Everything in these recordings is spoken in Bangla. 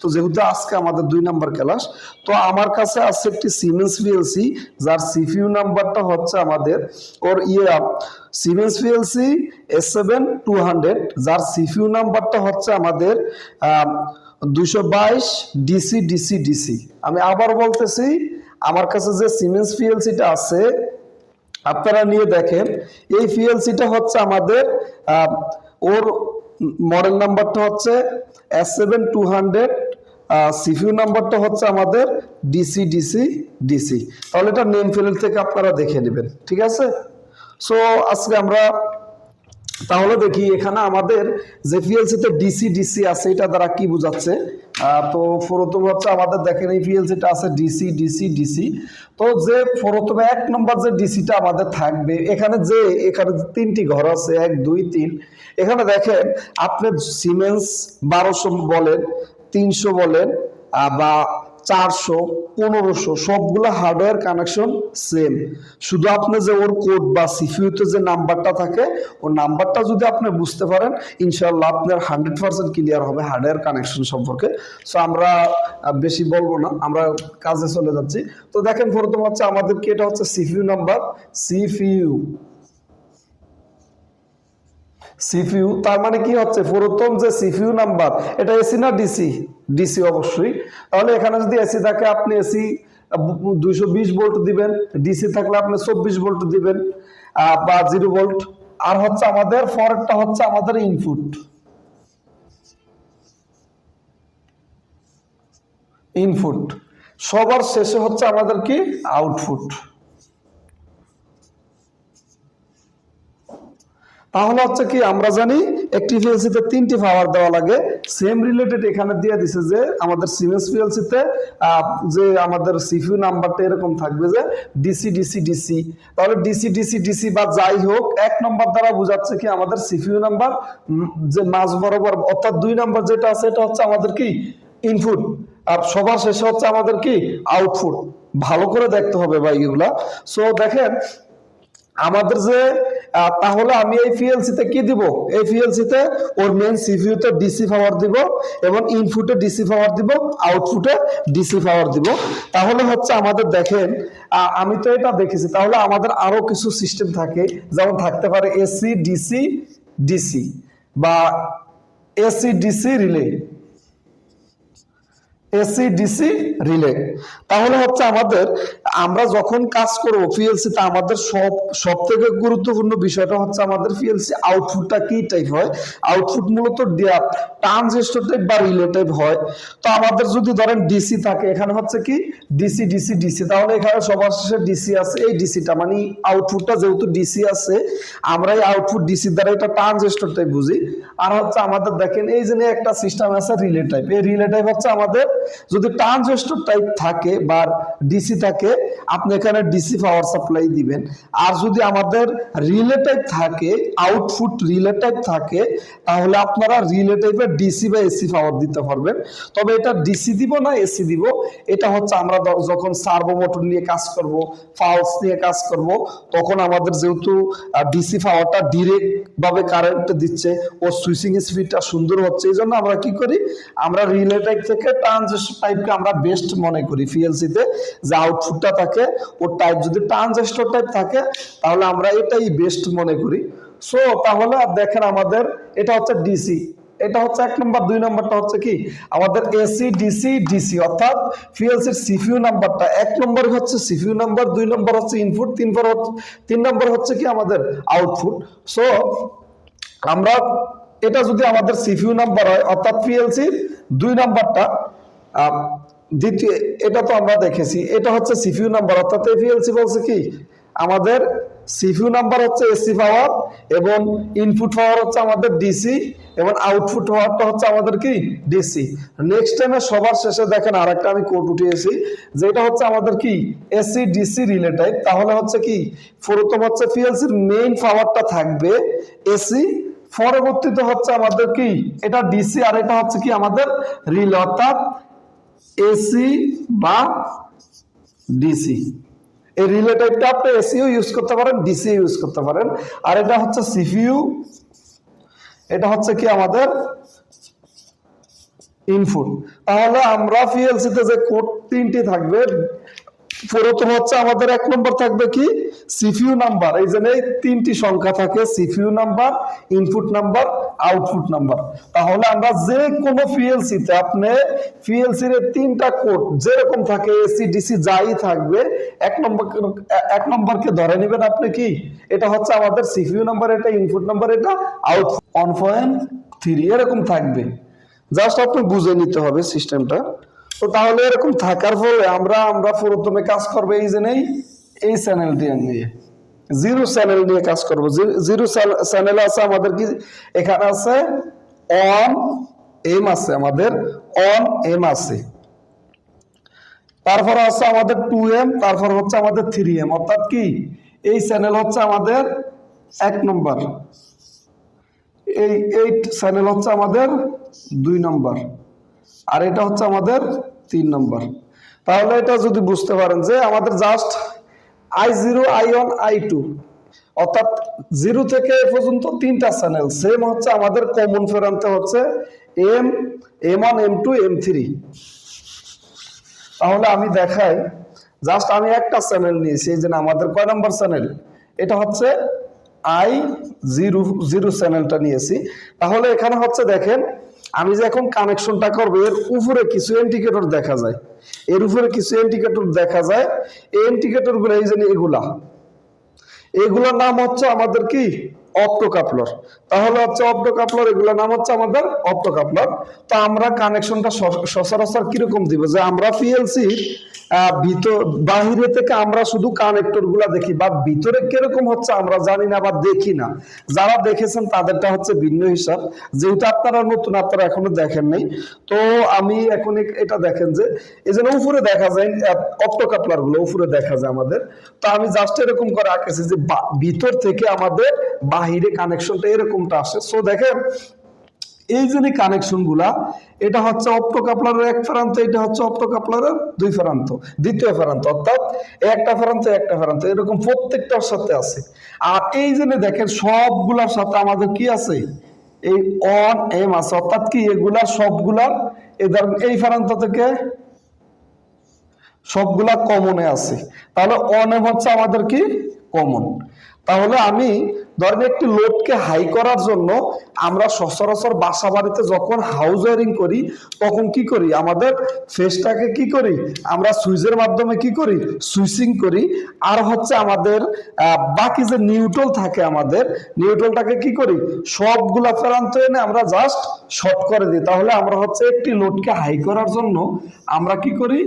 তো যেহেতু আজকে আমাদের দুই নাম্বার ক্লাস, তো আমার কাছে আছে একটি সিমেন্স পিএলসি যার সিপিইউ নাম্বারটা হচ্ছে আমাদের ওর ইয়ে Siemens PLC S seven two hundred যার সিপিইউ নাম্বারটা হচ্ছে আমাদের দুশো বাইশ ডিসি ডিসি ডিসি আমি আবার বলতেছি, আমার কাছে যে সিমেন্স পিএলসিটা আছে, আপনারা নিয়ে দেখেন, এই পিএলসিটা হচ্ছে আমাদের ওর মডেল নাম্বারটা হচ্ছে S seven two hundred CPU number হচ্ছে আমাদের ডিসি ডিসি ডিসি তাহলে এটা নেম ফিল্ড থেকে আপনারা দেখে নেবেন, ঠিক আছে? সো আজকে আমরা তাহলে দেখি এখানে আমাদের যে পিএলসিতে ডিসি ডিসি আছে, এটা দ্বারা কি বোঝাচ্ছে? তো প্রথম হচ্ছে আমাদের দেখেন এই পিএলসিটা আছে ডিসি ডিসি ডিসি তো যে প্রথমে এক নম্বর যে ডিসিটা আমাদের থাকবে, এখানে যে, এখানে তিনটি ঘর আছে, এক, দুই, তিন। এখানে দেখেন, আপনি সিমেন্স বারোশো বলেন, তিনশো বলেন বা চারশো, পনেরোশো, সবগুলো হার্ডওয়্যার কানেকশন সেম শুধু আপনি যে ওর কোড বা সিপিউতে যে নাম্বারটা থাকে, ওর নাম্বারটা যদি আপনি বুঝতে পারেন ইনশাল্লাহ আপনার হান্ড্রেড পার্সেন্ট ক্লিয়ার হবে হার্ডওয়্যার কানেকশন সম্পর্কে। সো আমরা বেশি বলব না, আমরা কাজে চলে যাচ্ছি। তো দেখেন, প্রথম হচ্ছে আমাদেরকে এটা হচ্ছে সিপিইউ নাম্বার সিপিইউ সিপিইউ, তার মানে কি হচ্ছে? প্রথম যে সিপিউ নাম্বার, এটা এসি না ডিসি? ডিসি অবশ্যই। তাহলে এখানে যদি এসি থাকে, আপনি এসি দুইশো বিশ ভোল্ট দিবেন, ডিসি থাকলে আপনি চব্বিশ ভোল্ট দিবেন বা জিরো ভোল্ট। আর হচ্ছে আমাদের ফরেরটা হচ্ছে আমাদের ইনপুট। ইনপুট। সবার শেষে হচ্ছে আমাদের কি? আউটপুট। তাহলে হচ্ছে কি, আমরা জানি একটি পিএলসিতে তিনটি পাওয়ার দেওয়া লাগে। সেম রিলেটেড এখানে দিয়ে দিছে যে আমাদের সিমেন্স পিএলসিতে যে আমাদের সিপিইউ নাম্বারটা এরকম থাকবে যে ডিসি ডিসি ডিসি তাহলে ডিসি ডিসি ডিসি বা যাই হোক, এক নম্বর দ্বারা বোঝাচ্ছে কি আমাদের সিপিইউ নাম্বার যে মাঝ বরাবর, অর্থাৎ দুই নাম্বার যেটা আছে, এটা হচ্ছে আমাদের কি? ইনপুট আর সবার শেষে হচ্ছে আমাদের কি? আউটপুট ভালো করে দেখতে হবে ভাই এগুলা। সো দেখেন, আমাদের যে তাহলে আমি এই PLC তে কি দিব? এই PLC তে ওর মেন সিপিইউ তে ডিসি পাওয়ার দিব এবং ইনপুটে ডিসি পাওয়ার দিব আউটপুটে ডিসি পাওয়ার দিব। তাহলে হচ্ছে আমাদের দেখেন আমি তো এটা দেখেছি, তাহলে আমাদের আরও কিছু সিস্টেম থাকে, যেমন থাকতে পারে এসি ডিসি ডিসি বা AC DC relay AC DC relay তাহলে হচ্ছে আমাদের আমরা যখন কাজ করব পিএলসি তে আমাদের সব সব থেকে গুরুত্বপূর্ণ বিষয়টা হচ্ছে আমাদের পিএলসি আউটপুটটা কি টাইপ হয়? আউটপুট মূলত ট্রানজিস্টর টাইপ বা রিলে টাইপ হয়। তো আমাদের যদি ধরেন ডিসি থাকে, এখানে হচ্ছে কি? ডিসি ডিসি ডিসি তাহলে এখানে সবার শেষে ডিসি আছে। এই ডিসিটা মানে আউটপুটটা যেহেতু ডিসি আছে, আমরা এই আউটপুট ডিসি দ্বারা এটা ট্রানজিস্টর টাইপ বুঝি। আর হচ্ছে আমাদের দেখেন, এই যে একটা সিস্টেম আছে রিলে টাইপ এই রিলে টাইপ হচ্ছে আমাদের যদি ট্রানজিস্টর টাইপ থাকে বা ডিসি থাকে আপনি এখানে ডিসি পাওয়ার সাপ্লাই দিবেন। আর যদি আমাদের রিলে থাকে আউটপুট রিলে থাকে, তাহলে আপনারা রিলে ডিসি বা এসি পাওয়ার দিতে পারবেন। তবে এটা ডিসি দিব না এসি দিব। এটা হচ্ছে আমরা যখন সার্ভো মোটর নিয়ে কাজ করব ফাউলস নিয়ে কাজ করব, তখন আমাদের যেহেতু ডিসি পাওয়ারটা ডিরেক্ট ভাবে কারেন্ট দিচ্ছে, ও সুইচিং স্পিডটা সুন্দর হচ্ছে, এই জন্য আমরা কি করি? আমরা রিলে থেকে ট্রানজিস্টর টাইপকে আমরা বেস্ট মনে করি পিএলসি তে, যে আউটপুটটা থাকে ওর টাইপ যদি ট্রানজিস্টর টাইপ থাকে, তাহলে আমরা এটাই বেস্ট মনে করি। সো তাহলে দেখেন আমাদের, এটা হচ্ছে ডিসি এটা হচ্ছে এক নম্বর দুই নম্বরটা হচ্ছে কি? আমাদের এসি ডিসি ডিসি অর্থাৎ পিএলসির সিপিইউ নাম্বারটা এক নম্বর হচ্ছে সিপিইউ নাম্বার দুই নম্বর হচ্ছে ইনপুট তিন নম্বর তিন নম্বর হচ্ছে কি আমাদের আউটপুট সো আমরা, এটা যদি আমাদের সিপিইউ নাম্বার হয়, অর্থাৎ পিএলসির দুই নাম্বারটা দ্বিতীয়, এটা তো আমরা দেখেছি, এটা হচ্ছে সিপিইউ নাম্বার অর্থাৎ এই পিএলসি বলছে কি? আমাদের সিপিইউ নাম্বার হচ্ছে এসি পাওয়ার এবং ইনপুট পাওয়ার হচ্ছে আমাদের ডিসি এবং আউটপুট পাওয়ারটা হচ্ছে আমাদের কি? ডিসি নেক্সট টাইমে সবার শেষে দেখেন আরেকটা আমি কোড উঠিয়েছি, যেটা হচ্ছে আমাদের কি? এসি ডিসি রিলেটেড তাহলে হচ্ছে কি? প্রথম হচ্ছে পিএলসির মেইন পাওয়ারটা থাকবে এসি পরবর্তীতে হচ্ছে আমাদের কি? এটা ডিসি আর এটা হচ্ছে কি? আমাদের রিল অর্থাৎ এসি বা ডিসি এই রিলে টাইপটা আপনি এসিও ইউজ করতে পারেন ডিসি ইউজ করতে পারেন। আর এটা হচ্ছে সিপিইউ এটা হচ্ছে কি আমাদের ইনপুট তাহলে আমরা পিএলসিতে যে কোড তিনটি থাকবে প্রথম হচ্ছে, আমাদের এক নম্বর থাকবে কি? CPU number. এই জন্য তিনটি সংখ্যা থাকে, CPU number input number output number. তাহলে আমরা যে কোনো পিএলসি তে আপনি পিএলসি এর তিনটা কোড যেরকম থাকে এসি ডিসি যাই থাকবে, এক নম্বর, এক নম্বরকে ধরে নেবেন আপনি কি? এটা হচ্ছে আমাদের সিপিইউ নাম্বার, এটা ইনপুট নাম্বার, এটা আউট ওয়ান থ্রি এরকম থাকবে। জাস্ট আপনি বুঝে নিতে হবে সিস্টেমটা তো তাহলে এরকম থাকার ফলে আমরা আমরা প্রথমে কাজ করব এই যে নেই, এই চ্যানেলটি নিয়ে। জিরো চ্যানেল নিয়ে কাজ করব। জিরো চ্যানেল আছে আমাদের কি? এখানে আছে অন এম আছে আমাদের অন এম আছে। তারপর আছে আমাদের টু এম তারপর হচ্ছে আমাদের থ্রি এম অর্থাৎ কি? এই চ্যানেল হচ্ছে আমাদের এক নম্বর এই এই চ্যানেল হচ্ছে আমাদের দুই নম্বর আর এটা হচ্ছে আমাদের তিন নম্বর। তাহলে এটা যদি বুঝতে পারেন যে আমাদের just I zero I one I two অর্থাৎ জিরো থেকে এ পর্যন্ত তিনটা চ্যানেল সেম হচ্ছে আমাদের কমন ফেরানতে হচ্ছে M M one M two M three তাহলে আমি দেখাই জাস্ট আমি একটা চ্যানেল নিয়েছি, এই যে আমাদের কয় নম্বর চ্যানেল এটা হচ্ছে আই জিরো জিরো চ্যানেলটা নিয়েছি। তাহলে এখানে হচ্ছে দেখেন আমি যে এখন কানেকশনটা করব, এর উপরে কিছু ইন্ডিকেটর দেখা যায়। এর উপরে কিছু ইন্ডিকেটর দেখা যায়। এই ইন্ডিকেটরগুলো এই যে এগুলা। এগুলোর নাম হচ্ছে আমাদের কি? অপ্টো কাপলার তাহলে হচ্ছে অপ্টো কাপলার এগুলোর নাম হচ্ছে আমাদের অপ্টো কাপলার তো আমরা কানেকশনটা সচরাচর কীরকম দিব? যে আমরা পিএলসি ভিতর, বাহিরে থেকে আমরা শুধু কানেক্টর দেখি, বা ভিতরে কীরকম হচ্ছে আমরা জানি না বা দেখি না। যারা দেখেছেন তাদেরটা হচ্ছে ভিন্ন হিসাব। যেহেতু আপনারা নতুন, আপনারা এখনও দেখেন নাই। তো আমি এখন এটা দেখেন যে, এই জন্য উপরে দেখা যায় অপ্টো কাপলারগুলো উপরে দেখা যায় আমাদের। তো আমি জাস্ট এরকম করে আঁকেছি যে ভিতর থেকে আমাদের বাহিরে কানেকশনটা এরকমটা আসে সো দেখেন, এই যে কানেকশনগুলা এটা হচ্ছে অপ্টো কাপলারের এক প্রান্ত এটা হচ্ছে অপ্টো কাপলারের দুই ফেরান্ত, দ্বিতীয় ফেরান্ত, অর্থাৎ একটা ফেরান্ত, একটা প্রান্ত এরকম প্রত্যেকটার সাথে আছে। আর এই যে দেখেন, সবগুলার সাথে আমাদের কি আছে? এই অন এম আছে। অর্থাৎ কি, এগুলা সবগুলার ধরেন, এই প্রান্ত থেকে সবগুলা কমনে আছে। তাহলে অন এম হচ্ছে আমাদের কি? কমন তাহলে আমি ধরেন একটি লোডকে হাই করার জন্য আমরা সচরাচর বাসা বাড়িতে যখন হাউস ওয়ারিং করি, তখন কি করি? আমাদের ফেসটাকে কি করি? আমরা সুইচের মাধ্যমে কি করি? সুইচিং করি। আর হচ্ছে আমাদের বাকি যে নিউট্রাল থাকে আমাদের নিউট্রালটাকে কি করি? সবগুলা প্রান্ত এনে আমরা জাস্ট শর্ট করে দিই। তাহলে আমরা হচ্ছে একটি লোডকে হাই করার জন্য আমরা কি করি?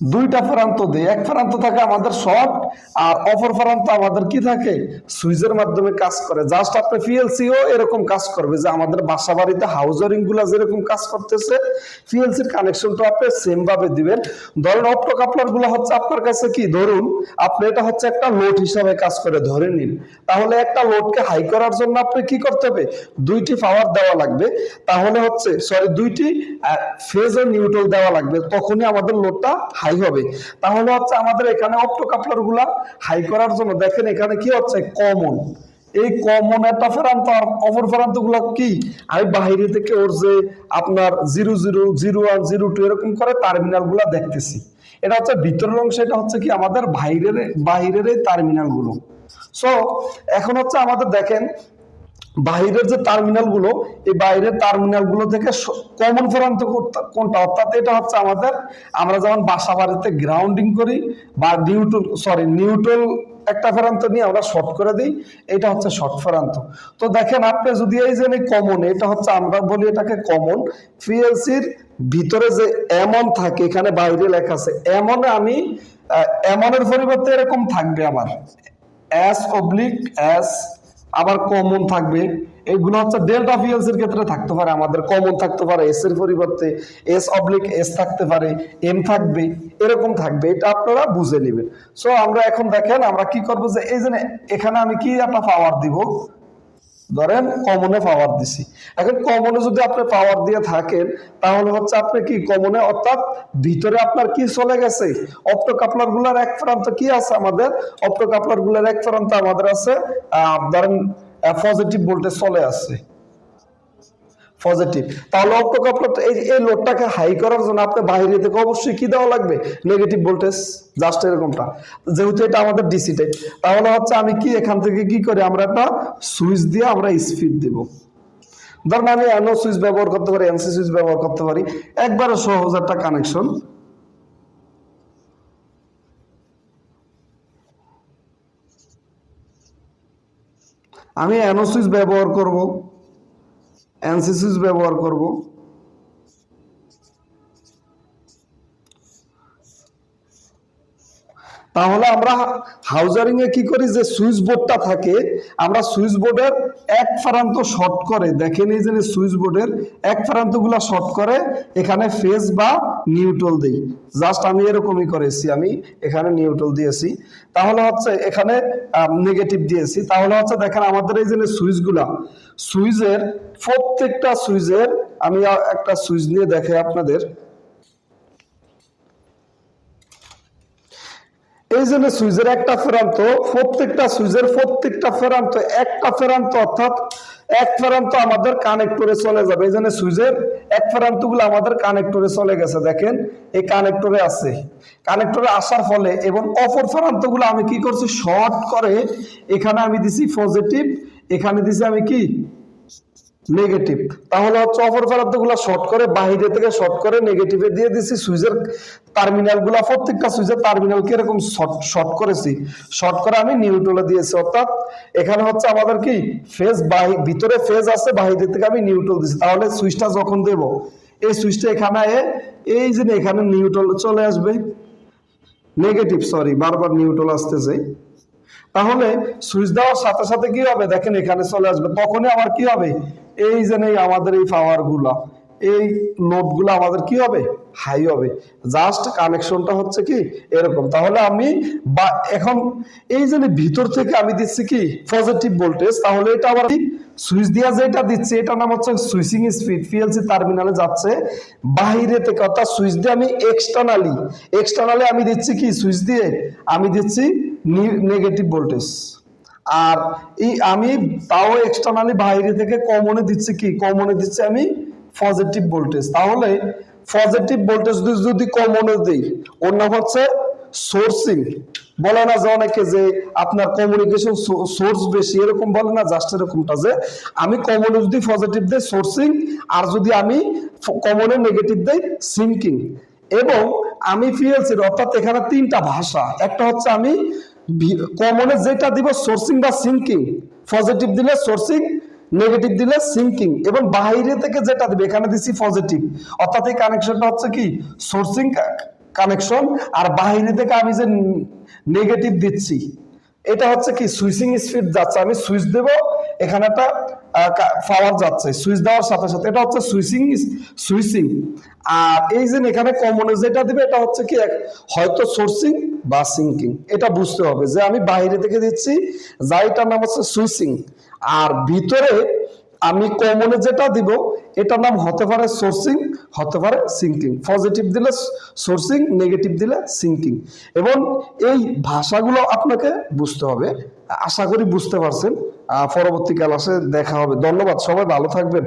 দুইটা প্রান্ত দেয়। এক প্রান্ত থাকে আমাদের শর্ট আর অপর প্রান্ত আমাদের কি থাকে? সুইচের মাধ্যমে কাজ করে। জাস্ট আপনি পিএলসিও এরকম কাজ করবে যে আমাদের বাসা বাড়িতে হাউজারিংগুলা যেরকম কাজ করতেছে পিএলসির কানেকশনটা আপনি সেম ভাবে দিবেন। ধরেন অপ্টো কাপলারগুলো হচ্ছে আপনার কাছে কি? ধরুন, আপনি এটা হচ্ছে একটা লোড হিসাবে কাজ করে, ধরে নিন। তাহলে একটা লোডকে হাই করার জন্য আপনি কি করতে হবে? দুইটি পাওয়ার দেওয়া লাগবে। তাহলে হচ্ছে সরি দুইটি ফেজ নিউট্রাল দেওয়া লাগবে। তখনই আমাদের লোডটা হাই হবে। তাহলে হচ্ছে আমাদের এখানে অপ্টো কাপলারগুলা হাই করার জন্য দেখেন এখানে কি হচ্ছে? কমন এই কমন একটা ফেরান্ত আর অপর ফেরান্ত কি? আমি বাহিরে থেকে ওর যে আপনার zero zero zero one zero two এরকম করে টার্মিনালগুলা দেখতেছি। এটা হচ্ছে ভিতরের অংশ, এটা হচ্ছে কি আমাদের বাইরের বাহিরের এই টার্মিনালগুলো। সো এখন হচ্ছে আমাদের দেখেন বাইরের যে টার্মিনালগুলো, এই বাইরের টার্মিনালগুলো থেকে কমন প্রান্ত কোনটা- অর্থাৎ এটা হচ্ছে আমাদের, আমরা যেমন বাসা বাড়িতে গ্রাউন্ডিং করি বা নিউট্রাল সরি নিউট্রাল একটা প্রান্ত নিয়ে আমরা শর্ট করে দিই, এটা হচ্ছে শর্ট প্রান্ত। তো দেখেন আপনি যদি এই যে কমন এটা হচ্ছে আমরা বলি এটাকে কমন পিএলসির ভিতরে যে এমন থাকে, এখানে বাইরে লেখা আছে এমনে আমি এমনের পরিবর্তে এরকম থাকবে আমার এস অবলিক এস আবার কমন থাকবে। এগুলো হচ্ছে ডেল্টা ফিএলস এর ক্ষেত্রে থাকতে পারে, আমাদের কমন থাকতে পারে এস এর পরিবর্তে এস অবলিক এস থাকতে পারে এম থাকবে, এরকম থাকবে, এটা আপনারা বুঝে নেবেন। সো আমরা এখন দেখেন, আমরা কি করব যে, এই যে এখানে আমি কি একটা পাওয়ার দিব? ধরেন কমনে পাওয়ার দিছি। এখন কমনে যদি আপনি পাওয়ার দিয়ে থাকেন, তাহলে হচ্ছে আপনি কি কমনে অর্থাৎ ভিতরে আপনার কি চলে গেছে? অপ্টো কাপলারগুলার এক প্রান্ত কি আছে আমাদের? অপ্টো কাপলারগুলার এক প্রান্ত আমাদের আছে ধরেন পজিটিভ ভোল্টেজ চলে আসছে পজিটিভ তাহলে অক্টোকাপলার এই এই লোডটাকে হাই করার জন্য আপনি বাইরে থেকে অবশ্যই কি দেওয়া লাগবে? নেগেটিভ ভোল্টেজ জাস্ট এরকমটা। যেহেতু এটা আমাদের ডিসিতে তাহলে হচ্ছে আমি কি এখান থেকে কি করি? আমরা একটা সুইচ দিয়ে আমরা স্পিড দেব। ধরেন আমি এনও সুইচ ব্যবহার করতে পারি এনসি সুইচ ব্যবহার করতে পারি। একবারে সহজ একটা কানেকশন আমি এনও সুইচ ব্যবহার করব। সুইচ ব্যবহার করব। তাহলে আমরা হাউজারিং এ কি করি? যে সুইচ বোর্ডটা থাকে, আমরা সুইচ বোর্ডের এক প্রান্ত শর্ট করে, দেখেন এই যে সুইচ বোর্ডের এক প্রান্তগুলো শর্ট করে, এখানে ফেজ বা নিউট্রাল দেই। জাস্ট আমি এরকমই করেছি, আমি এখানে নিউট্রাল দিয়েছি। তাহলে হচ্ছে এখানে নেগেটিভ দিয়েছি। তাহলে হচ্ছে দেখেন আমাদের এই যে সুইচগুলা সুইচের প্রত্যেকটা সুইচের আমি একটা সুইচ নিয়ে দেখে আপনাদের। এই জন্য সুইচের একটা ফেরান্ত, প্রত্যেকটা সুইজের প্রত্যেকটা ফেরান্ত, একটা ফেরান্ত অর্থাৎ এক ফেরান্ত আমাদের কানেক্টরে চলে যাবে। এই জন্য সুইজের এক ফেরান্তগুলো আমাদের কানেক্টরে চলে গেছে, দেখেন। এই কানেক্টরে আছে। কানেক্টরে আসার ফলে এবং অপর ফেরান্তগুলো আমি কি করছি? শর্ট করে এখানে আমি দিছি পজিটিভ, এখানে দিছি আমি কি? নেগেটিভ তাহলে হচ্ছে অপর ফেরান্তগুলা শর্ট করে বাইরে থেকে শর্ট করে নেগেটিভে দিয়ে দিছি, সুইচের টার্মিনালগুলা প্রত্যেকটা সুইচের টার্মিনাল কি এরকম শর্ট করেছি। শর্ট করে আমি নিউট্রালে দিয়েছি, অর্থাৎ এখানে হচ্ছে আমাদের কি ফেজ বাহি, ভিতরে ফেজ আছে বাইরে থেকে আমি নিউট্রাল দিছি। তাহলে সুইচটা যখন দেব, এই সুইচটা এখানে এই যে এখানে নিউট্রাল চলে আসবে। নেগেটিভ সরি বারবার নিউট্রাল আসতেছে। তাহলে সুইচ দেওয়ার সাথে সাথে কি হবে? দেখেন এখানে চলে আসবে। তখনই আমার কি হবে? এই যে নেই আমাদের এই পাওয়ারগুলা, এই লোডগুলো আমাদের কি হবে? হাই হবে। জাস্ট কানেকশনটা হচ্ছে কি? এরকম। তাহলে আমি বা এখন এই যে ভিতর থেকে আমি দিচ্ছি কি? পজিটিভ ভোল্টেজ তাহলে এটা আবার সুইচ দিয়া যেটা দিচ্ছি এটা নাম হচ্ছে সুইচিং স্পিড পিএলসি টার্মিনালে যাচ্ছে। বাইরে থেকে অর্থাৎ সুইচ দিয়ে আমি এক্সটার্নালি এক্সটার্নালি আমি দিচ্ছি কি? সুইচ দিয়ে আমি দিচ্ছি নেগেটিভ ভোল্টেজ আর এই আমি তাও এক্সটার্নালি বাইরে থেকে কমনে দিচ্ছি কি? কমনে দিচ্ছি আমি পজিটিভ ভোল্টেজ তাহলে পজিটিভ ভোল্টেজ যদি কমনে দিই নাম হচ্ছে সোর্সিং বলে না যে অনেকে যে আপনার কমিউনিকেশন সোর্স বেশি, এরকম বলে না জাস্ট এরকমটা যে আমি কমনে যদি পজিটিভ দেই সোর্সিং আর যদি আমি কমনে নেগেটিভ দেই সিঙ্কিং এবং আমি পিএলসির অর্থাৎ এখানে তিনটা ভাষা। একটা হচ্ছে আমি কমনে যেটা দিব সোর্সিং বা সিঙ্কিং পজিটিভ দিলে সোর্সিং নেগেটিভ দিলে সিঙ্কিং এবং বাহিরে থেকে যেটা দিবে, এখানে দিচ্ছি পজিটিভ অর্থাৎ এই কানেকশনটা হচ্ছে কি? সোর্সিং কানেকশন আর বাহিরে থেকে আমি যে নেগেটিভ দিচ্ছি, এটা হচ্ছে কি? সুইচিং স্পিড যাচ্ছে। আমি সুইচ দেব, এখানে একটা পাওয়ার যাচ্ছে। সুইচ দেওয়ার সাথে সাথে এটা হচ্ছে সুইচিং সুইচিং আর এই যে এখানে কমনে যেটা দিবে, এটা হচ্ছে কি এক- হয়তো সোর্সিং বা সিঙ্কিং এটা বুঝতে হবে যে আমি বাইরে থেকে দিচ্ছি, যা এটার নাম হচ্ছে সুইচিং আর ভিতরে আমি কমনে যেটা দিব, এটার নাম হতে পারে সোর্সিং হতে পারে সিঙ্কিং পজিটিভ দিলে সোর্সিং নেগেটিভ দিলে সিঙ্কিং এবং এই ভাষাগুলো আপনাকে বুঝতে হবে। আশা করি বুঝতে পারছেন। পরবর্তীকাল আসে দেখা হবে। ধন্যবাদ সবাই ভালো থাকবেন।